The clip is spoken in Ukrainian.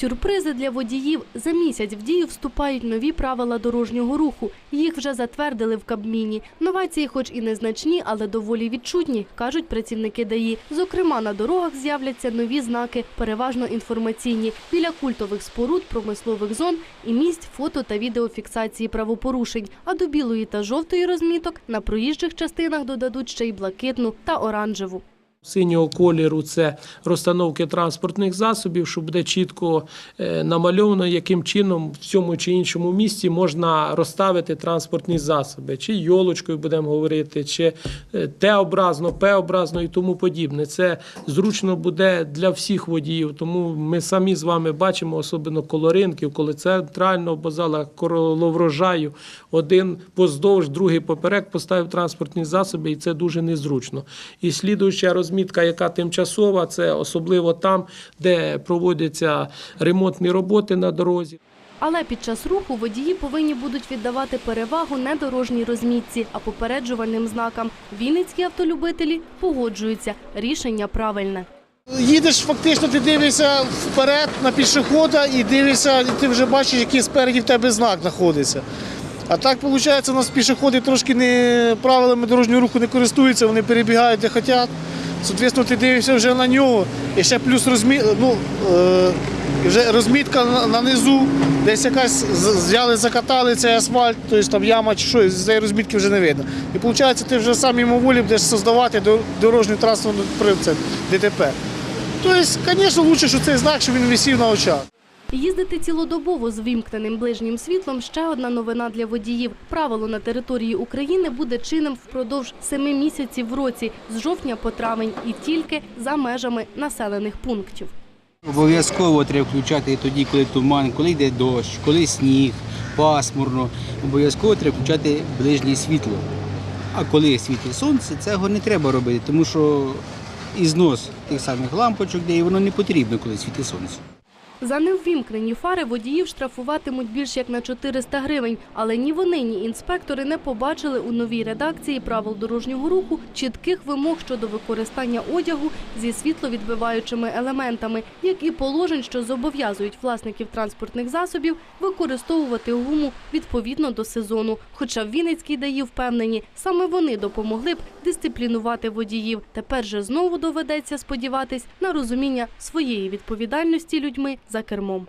Сюрпризи для водіїв. За місяць в дію вступають нові правила дорожнього руху. Їх вже затвердили в Кабміні. Новації хоч і незначні, але доволі відчутні, кажуть працівники ДАІ. Зокрема, на дорогах з'являться нові знаки, переважно інформаційні, біля культових споруд, промислових зон і місць фото та відеофіксації правопорушень. А до білої та жовтої розміток на проїжджих частинах додадуть ще й блакитну та оранжеву. Синього кольору це розстановки транспортних засобів, що буде чітко е, намальовано, яким чином в цьому чи іншому місці можна розставити транспортні засоби, чи йолочкою будемо говорити, чи е, Т-образно, П-образно і тому подібне. Це зручно буде для всіх водіїв. Тому ми самі з вами бачимо, особливо колоринків, коли центрального базала коловрожаю, один поздовж, другий поперек поставив транспортні засоби, і це дуже незручно. І слідуюча розмітка, яка тимчасова, це особливо там, де проводяться ремонтні роботи на дорозі. Але під час руху водії повинні будуть віддавати перевагу не дорожній розмітці, а попереджувальним знакам. Вінницькі автолюбителі погоджуються. Рішення правильне. Їдеш фактично, ти дивишся вперед на пішохода і дивишся, ти вже бачиш, який спереді в тебе знак знаходиться. А так виходить, у нас пішоходи трошки не правилами дорожнього руху не користуються, вони перебігають де хочуть. Соответственно, ти дивишся вже на нього. І ще плюс розмі... ну, е... вже розмітка на, низу, десь якась взяли, закатали цей асфальт, тобто там яма чи що, з цієї розмітки вже не видно. І виходить, ти вже сам мимоволі будеш создавати дорожню транспортну ДТП. Тобто, звісно, краще, що цей знак, щоб він висів на очах. Їздити цілодобово з вімкненим ближнім світлом – ще одна новина для водіїв. Правило на території України буде чинним впродовж семи місяців в році, з жовтня по травень, і тільки за межами населених пунктів. Обов'язково треба включати тоді, коли туман, коли йде дощ, коли сніг, пасмурно. Обов'язково треба включати ближнє світло. А коли світить сонце, цього не треба робити, тому що і знос тих самих лампочок, де воно не потрібно, коли світить сонце. За неввімкнені фари водіїв штрафуватимуть більш як на 400 гривень. Але ні вони, ні інспектори не побачили у новій редакції правил дорожнього руху чітких вимог щодо використання одягу зі світловідбиваючими елементами, як і положень, що зобов'язують власників транспортних засобів використовувати гуму відповідно до сезону. Хоча в Вінницькій ДАІ впевнені, саме вони допомогли б дисциплінувати водіїв. Тепер же знову доведеться сподіватись на розуміння своєї відповідальності людьми за кермом.